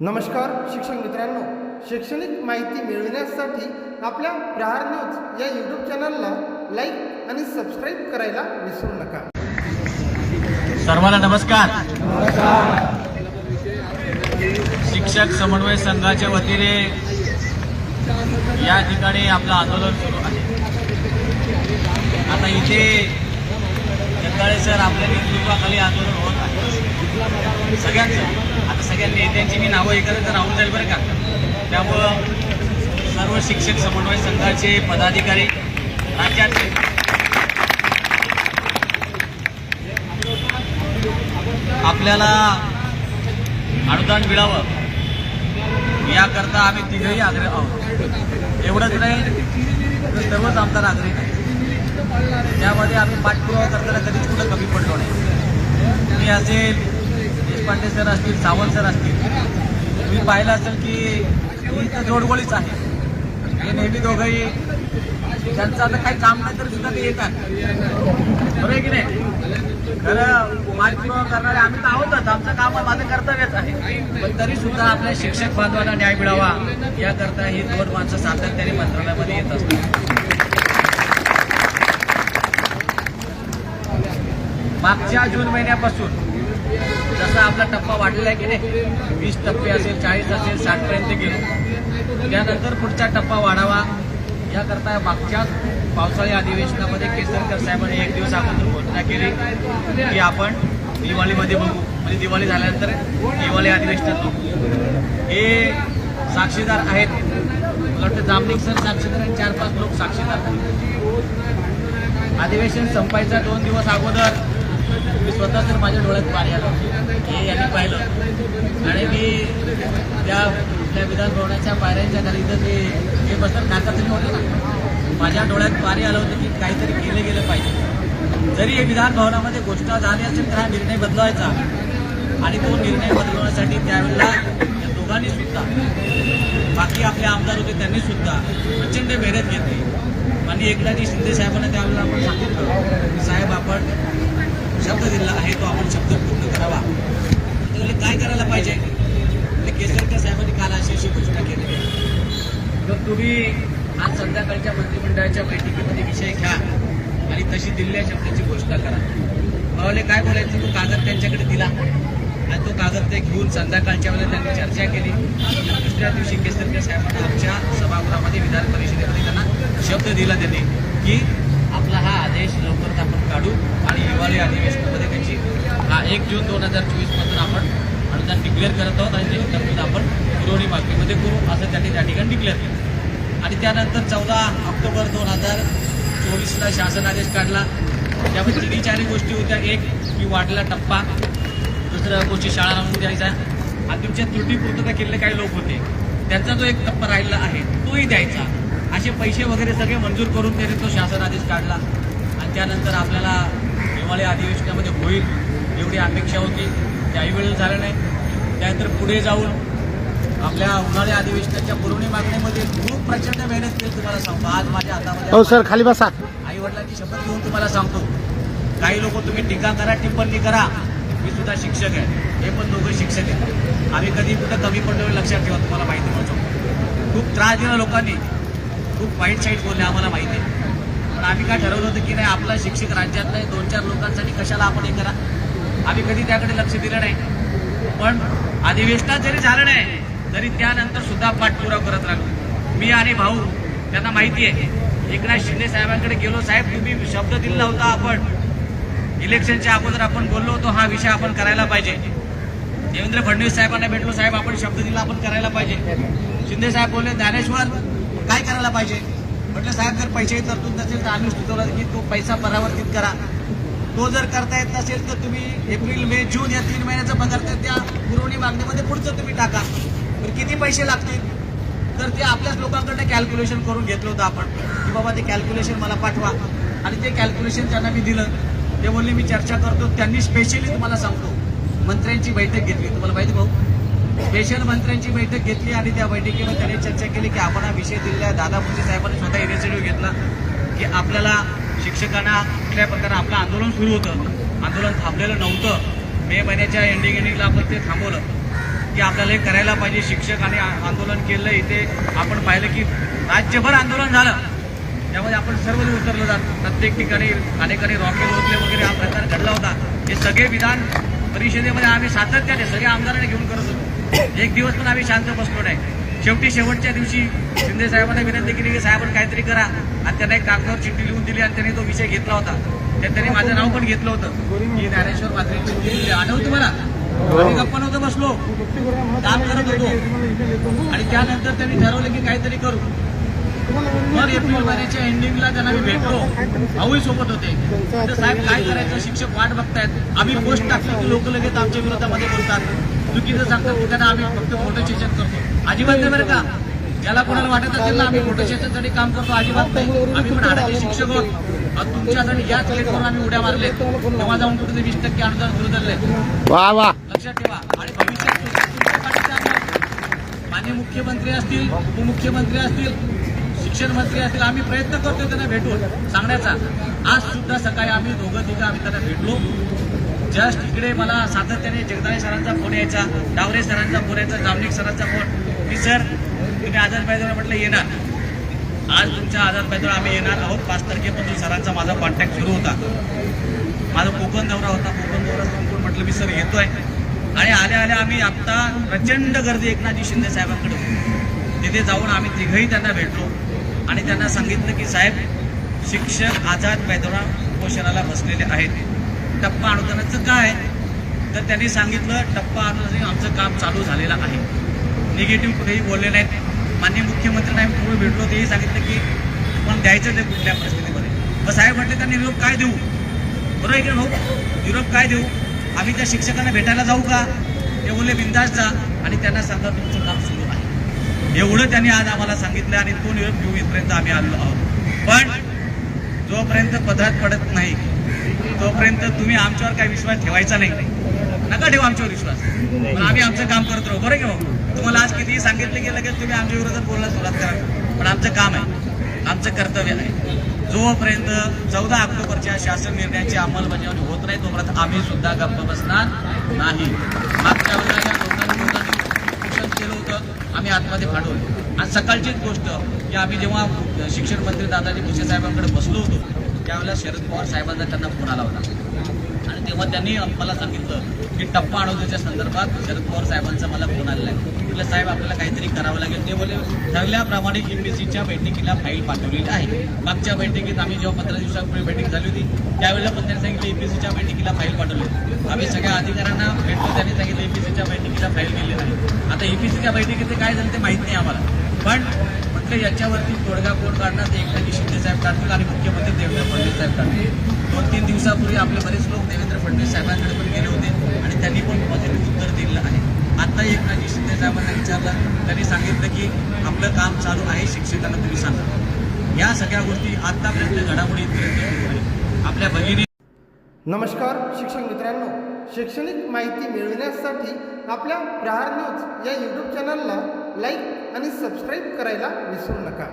नमस्कार शिक्षक मित्रांनो. शैक्षणिक माहिती मिळविण्यासाठी आपल्या प्रहार न्यूज या यूट्यूब चॅनलला लाईक आणि सबस्क्राईब करायला विसरू नका. सर्वांना नमस्कार. शिक्षक समन्वय संघाच्या वतीने या ठिकाणी आपलं आंदोलन सुरू आहे. आता इथे जगदाळे सर आपल्या नेतृत्वाखाली आंदोलन होत आहे. सगळ्यांचं. आता सगळ्या नेत्यांची मी नावं एकत्र राहून जाईल बरं का? त्यामुळं सर्व शिक्षक समन्वय संघाचे पदाधिकारी राज्याचे. आपल्याला अनुदान मिळावं याकरता आम्ही तिघही आग्रह आहोत. एवढंच नाही तर सर्वच आमदार आग्रही नाही त्यामध्ये आम्ही पाठपुरावा करताना कधीच कुठं कमी पडलो नाही. मी असेल देशपांडे सर असतील सावंत सर असतील तुम्ही पाहिलं असेल की ही तर जोडगोळीच आहे. हे नेहमी दोघंही त्यांचं आता काही काम नाही तर सुद्धा ते येतात. बरोबर आहे की नाही? खरं पाठपुरावा करणारे आम्ही तर आहोतच. आमचं काम माझं कर्तव्यच आहे. पण तरी सुद्धा आपल्या शिक्षक बांधवांना न्याय मिळावा याकरता ही दोन माणसं सातत्याने मंत्रालयामध्ये येत असतात. मागच्या जून महिन्यापासून जसा आपला टप्पा वाढलेला आहे की नाही वीस टप्पे असेल चाळीस असेल साठपर्यंत गेलो. त्यानंतर पुढचा टप्पा वाढावा. याकरता मागच्या पावसाळी अधिवेशनामध्ये केसरकर साहेबांनी एक दिवस अगोदर घोषणा केली की आपण दिवाळीमध्ये बघू. म्हणजे दिवाळी झाल्यानंतर दिवाळी अधिवेशनात बघू. हे साक्षीदार आहेत. मला वाटतं जामनिक सर साक्षीदार आणि चार पाच लोक साक्षीदार अधिवेशन संपायचा दोन दिवस अगोदर मी स्वतः तर माझ्या डोळ्यात पाणी आलं हे यांनी पाहिलं. आणि मी त्या त्या विधानभवनाच्या पायऱ्यांच्या खाली इथं ते हे बसत नाकाचं होतं ना माझ्या डोळ्यात पाणी आलं होतं की काहीतरी केलं गेलं पाहिजे. जरी हे विधानभवनामध्ये घोषणा झाली असेल तर हा निर्णय बदलवायचा. आणि तो निर्णय बदलवण्यासाठी त्यावेळेला या दोघांनी सुद्धा बाकी आपले आमदार होते त्यांनी सुद्धा प्रचंड मेहनत घेतली. आणि एकनाथजी शिंदे साहेबांना त्यावेळेला आपण सांगितलं की साहेब आपण शब्द दिला आहे तो आपण शब्द पूर्ण करावा तर म्हणले, काय करायला पाहिजे म्हणजे केसरकर साहेबांनी काल अशी अशी घोषणा केली तर तुम्ही आज संध्याकाळच्या मंत्रिमंडळाच्या बैठकीमध्ये विषय घ्या आणि तशी दिल्ली शब्दाची घोषणा करा. मावले काय बोलायचं तो कागद त्यांच्याकडे दिला. आणि तो कागद ते घेऊन संध्याकाळच्या वेळेला त्यांनी चर्चा केली. दुसऱ्या दिवशी केसरकर साहेबांना आमच्या सभागृहामध्ये विधान परिषदेमध्ये त्यांना शब्द दिला त्यांनी की आपला हा आदेश लवकरच आपण काढू आणि हिवाळी अधिवेशनामध्ये त्याची हा एक जून दोन हजार चोवीस आपण अनुदान डिक्लेअर करत आहोत आणि त्याची तरतूद आपण पुरवणी मागणीमध्ये करू असं त्यांनी त्या ठिकाणी डिक्लेअर केलं. आणि त्यानंतर चौदा ऑक्टोबर दोन हजार चोवीसला शासन आदेश काढला. त्यामध्ये तिन्ही चारही गोष्टी होत्या. एक की वाढला टप्पा. दुसरं गोष्टी शाळा लावून द्यायचा. आणि तुमच्या त्रुटीपूर्तता केलेले काही लोक होते. त्यांचा जो एक टप्पा राहिला आहे तोही द्यायचा. असे पैसे वगैरे सगळे मंजूर करून त्याने तो शासन आदेश काढला. आणि त्यानंतर आपल्याला हिवाळी अधिवेशनामध्ये होईल एवढी अपेक्षा होती. त्याही वेळेला झालं नाही. त्यानंतर पुढे जाऊन आपल्या उन्हाळी अधिवेशनाच्या पुरवणी मागणीमध्ये खूप प्रचंड मेहनत केली तुम्हाला सांगतो. आज माझ्या हातामध्ये हो सर खाली बसा. आई वडिलांची शपथ घेऊन तुम्हाला सांगतो. काही लोक तुम्ही टीका करा टिप्पणी करा. मी सुद्धा शिक्षक आहे. हे पण दोघं शिक्षक आहेत. आम्ही कधी कुठं कमी पडलो लक्षात ठेवा तुम्हाला माहिती नव्हतं खूप त्रास दिला लोकांनी. खूप वाईट साईट बोलले आम्हाला माहिती आहे. पण आम्ही काय ठरवलं होतं की नाही आपला शिक्षक राज्यात नाही दोन चार लोकांसाठी कशाला आपण हे करा? आम्ही कधी त्याकडे लक्ष दिलं नाही. पण अधिवेशनात जरी झालं नाही तरी त्यानंतर सुद्धा पाठपुरावा करत राहिलो मी आणि भाऊ त्यांना माहिती आहे. एकनाथ शिंदे साहेबांकडे गेलो. साहेब तुम्ही शब्द दिला होता आपण. इलेक्शनच्या अगोदर आपण बोललो होतो हा विषय आपण करायला पाहिजे. देवेंद्र फडणवीस साहेबांना भेटलो. साहेब आपण शब्द दिला आपण करायला पाहिजे. शिंदे साहेब बोलले ज्ञानेश्वर काय करायला पाहिजे? म्हटलं साहेब जर पैसे तरतूद नसेल तर आम्ही सुचवलं की तो पैसा परावर्तित करा. तो जर करता येत नसेल तर तुम्ही एप्रिल मे जून या तीन महिन्याचा पगार तर त्या पुरवणी मागणीमध्ये पुढचं तुम्ही टाका. तर किती पैसे लागतील? तर ते आपल्याच लोकांकडनं कॅल्क्युलेशन करून घेतलं होतं आपण. की बाबा ते कॅल्क्युलेशन मला पाठवा. आणि ते कॅल्क्युलेशन त्यांना मी दिलं. ते बोलले मी चर्चा करतो. त्यांनी स्पेशली तुम्हाला सांगतो. मंत्र्यांची बैठक घेतली. तुम्हाला माहिती भाऊ? स्पेशल मंत्र्यांची बैठक घेतली आणि त्या बैठकीवर त्यांनी चर्चा केली की आपण हा विषय दिलेला आहे. दादा मुंजे साहेबांनी स्वतः इनिशिएटिव्ह घेतला की आपल्याला शिक्षकांना कुठल्या प्रकारे आपलं आंदोलन सुरू होतं. आंदोलन थांबलेलं नव्हतं. मे महिन्याच्या एंडिंग एंडिंगला आपण ते थांबवलं. की आपल्याला हे करायला पाहिजे. शिक्षक आणि आंदोलन केलं इथे आपण पाहिलं की राज्यभर आंदोलन झालं. त्यामध्ये आपण सर्व उतरलो जात प्रत्येक ठिकाणी अनेकांनी रॉकेल ओतले वगैरे हा प्रकार घडला होता. हे सगळे विधान परिषदेमध्ये आम्ही सातत्याने सगळ्या आमदारांनी घेऊन करत होतो. एक दिवस पण आम्ही शांत बसलो नाही. शेवटी शेवटच्या दिवशी शिंदे साहेबांना विनंती केली की साहेबांनी काहीतरी करा. आणि त्यांना एक कागदावर चिठ्ठी लिहून दिली आणि त्यांनी तो विषय घेतला होता. त्यांनी माझं नाव पण घेतलं होतं. की ज्ञानेश्वर मात्रेंची चिठ्ठी म्हणजे मला. तुम्हाला आम्ही गप्पा नव्हतो बसलो. काम करत होतो. आणि त्यानंतर त्यांनी ठरवलं की काहीतरी करू. मग एप्रिल महिन्याच्या एंडिंगला त्यांना मी भेटलो. भाऊही सोबत होते. तर साहेब काय करायचं? शिक्षक वाट बघतायत. आम्ही पोस्ट टाकली की लोक लगेच आमच्या विरोधामध्ये बोलतात. चुकीचं सांगतात की त्यांना आम्ही फक्त फोटो सेशन करतो. अजिबात नाही बरं का? ज्याला कोणाला वाटत असेल ना आम्ही फोटो सेशनसाठी काम करतो अजिबात नाही. आम्ही पण हाडाचे शिक्षक आहोत. तुमच्यासाठी याच प्लेटफॉर्म आम्ही उड्या मारले तेव्हा जाऊन कुठे वीस टक्के अनुदान सुरू धरले वा वा. लक्षात ठेवा. आणि भविष्यात माननीय मुख्यमंत्री असतील उपमुख्यमंत्री असतील शिक्षण मंत्री असतील आम्ही प्रयत्न करतो त्यांना भेटून. सांगण्याचा आज सुद्धा सकाळी आम्ही दोघं तिघं आम्ही त्यांना भेटलो. जस्ट इकडे मला सातत्याने जगदाळे सरांचा फोन यायचा डावरे सरांचा फोन यायचा जामनिक सरांचा फोन. मी सर तुम्ही आझाद मैदानावर म्हटलं येणार. आज तुमच्या आझाद मैदानावर आम्ही येणार आहोत. पाच तारखेपासून सरांचा माझा कॉन्टॅक्ट सुरू होता. माझा कोकण दौरा होता. कोकण दौरा संपूर्ण म्हटलं मी सर येतोय. आणि आल्या आल्या आम्ही आत्ता प्रचंड गर्दी एकनाथजी शिंदे साहेबांकडे होती. तिथे जाऊन आम्ही तिघही त्यांना भेटलो. आणि त्यांना सांगितलं की साहेब शिक्षक आझाद मैदाना उपोषणाला बसलेले आहेत. टप्पा अनुदानाचं काय? तर त्यांनी सांगितलं टप्पा अनुदान आमचं काम चालू झालेलं आहे. निगेटिव्ह कुठेही बोलले नाहीत. माननीय मुख्यमंत्र्यांना आम्ही पुढे भेटलो. तेही सांगितलं की पण द्यायचं ते कुठल्या परिस्थितीमध्ये. मग साहेब म्हटले त्यांनी निरोप काय देऊ? बरोबर आहे की भाऊ? निरोप काय देऊ? आम्ही त्या शिक्षकांना भेटायला जाऊ का? ते बोलले बिंदास जा. आणि त्यांना सांगा तुमचं काम सुरू आहे. एवढं त्यांनी आज आम्हाला सांगितलं आणि तो निरोप घेऊ इथपर्यंत आम्ही आलो आहोत. पण जोपर्यंत पदरात पडत नाही तोपर्यंत तुम्ही आमच्यावर काही विश्वास ठेवायचा नाही. नका ठेवा आमच्यावर विश्वास. पण आम्ही आमचं काम करत राहू. बरं घेऊ की तुम्हाला आज कितीही सांगितलं गेलं की तुम्ही आमच्या विरोधात बोलला सुरुवात करा. पण आमचं काम आहे. आमचं कर्तव्य आहे. जोपर्यंत चौदा ऑक्टोबरच्या शासन निर्णयाची अंमलबजावणी होत नाही तोपर्यंत आम्ही सुद्धा गप्प बसणार नाही. मागच्या वेळेला या केलं होतं आम्ही आतमध्ये फाडवलं आणि सकाळचीच गोष्ट की आम्ही जेव्हा शिक्षण मंत्री दादाजी भुसे साहेबांकडे बसलो होतो त्यावेळेला शरद पवार साहेबांचा त्यांना फोन आला होता. आणि तेव्हा त्यांनी मला सांगितलं की टप्पा अडवण्याच्या संदर्भात शरद पवार साहेबांचा मला फोन आलेला आहे. म्हटलं साहेब आपल्याला काहीतरी करावं लागेल. ते बोलले ठरल्याप्रमाणे एमबीसीच्या बैठकीला फाईल पाठवलेली आहे. मागच्या बैठकीत आम्ही जेव्हा पंधरा दिवसापूर्वी बैठक झाली होती त्यावेळेला पण त्यांनी सांगितलं एमबीसीच्या बैठकीला फाईल पाठवली आम्ही सगळ्या अधिकाऱ्यांना भेटलो त्यांनी सांगितलं एमबीसीच्या बैठकीला फाईल गेली नाही. आता एमबीसीच्या बैठकीत काय झालं ते माहीत नाही आम्हाला. पण म्हटलं याच्यावरती तोडगा कोण काढणार ते एकनाथजी शिंदे साहेब काढतील आणि मुख्यमंत्री देवेंद्र फडणवीस साहेब काढतील. दोन तीन दिवसापूर्वी आपले बरेच लोक देवेंद्र फडणवीस साहेबांकडे पण गेले होते आणि त्यांनी पण पॉझिटिव्ह उत्तर दिलं आहे. आता एकनाथजी शिंदे साहेबांना विचारलं. त्यांनी सांगितलं की आपलं काम चालू आहे शिक्षकांना तुम्ही सांगा. या सगळ्या गोष्टी आतापर्यंत घडामोडी आपल्या भगिनी नमस्कार शिक्षक मित्रांनो. शैक्षणिक माहिती मिळविण्यासाठी आपल्या प्रहार न्यूज या यूट्यूब चॅनलला लाईक आणि सबस्क्राईब करायला विसरू नका.